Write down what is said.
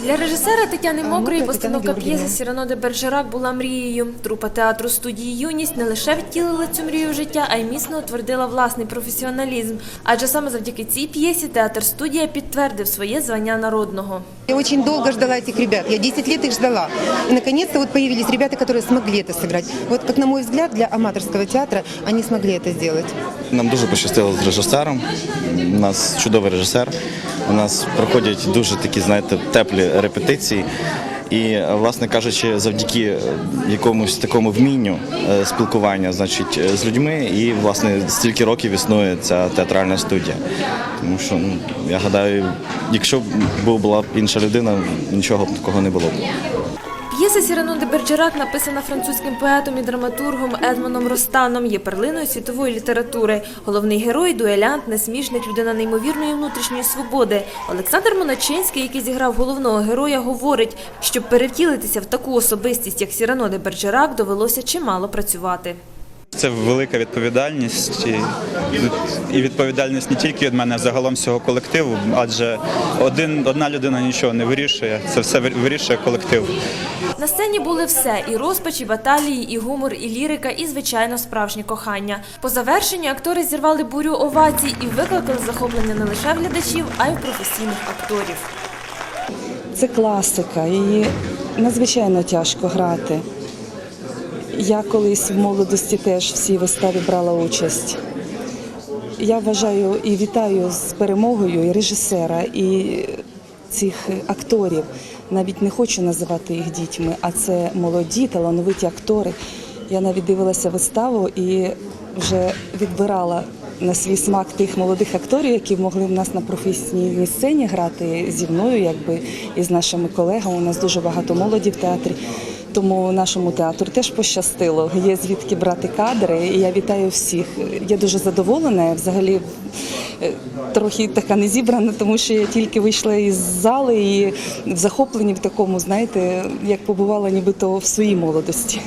Для режисера Тетяни Мокрої Мокрої постановка Тетяни п'єси Георгіївни. Сірано де Бержерак була мрією. Трупа театру студії Юність не лише втілила цю мрію в життя, а й міцно утвердила власний професіоналізм. Адже саме завдяки цій п'єсі театр студія підтвердив своє звання народного. Я очень долго ждала этих ребят, я 10 лет их ждала. И наконец-то вот появились ребята, которые смогли это сыграть. Вот как на мой взгляд, для аматорского театра они смогли это сделать. Нам дуже пощастило з режисером. У нас чудовий режисер. У нас проходять дуже такі, знаєте, теплі репетиції. І, власне кажучи, завдяки якомусь такому вмінню е, спілкування, значить, е, з людьми, і власне стільки років існує ця театральна студія. Тому що ну, я гадаю, якщо б була б інша людина, нічого б такого не було б. П'єса Сіранон де Берджерак, написана французьким поетом і драматургом Едмоном Ростаном, є перлиною світової літератури. Головний герой дуелянт, несмішник, людина неймовірної внутрішньої свободи. Олександр Моначинський, який зіграв головного героя, говорить, щоб перевтілитися в таку особистість, як Сірано де Берджерак, довелося чимало працювати. Це велика відповідальність і, відповідальність не тільки від мене, а загалом всього колективу, адже один, одна людина нічого не вирішує, це все вирішує колектив. На сцені були все: і розпач, і баталії, і гумор, і лірика, і звичайно справжнє кохання. По завершенню актори зірвали бурю овацій і викликали захоплення не лише глядачів, а й професійних акторів. Це класика, її надзвичайно тяжко грати. Я колись в молодості теж в цій виставі брала участь. Я вважаю і вітаю з перемогою і режисера, і цих акторів. Навіть не хочу називати їх дітьми, а це молоді, талановиті актори. Я навіть дивилася виставу і вже відбирала на свій смак тих молодих акторів, які могли в нас на професійній сцені грати зі мною, якби і з нашими колегами. У нас дуже багато молоді в театрі. Тому нашому театру теж пощастило. Є звідки брати кадри. І я вітаю всіх. Я дуже задоволена. Взагалі е, трохи така не зібрана, тому що я тільки вийшла із зали і в захопленні в такому, знаєте, як побувала нібито в своїй молодості.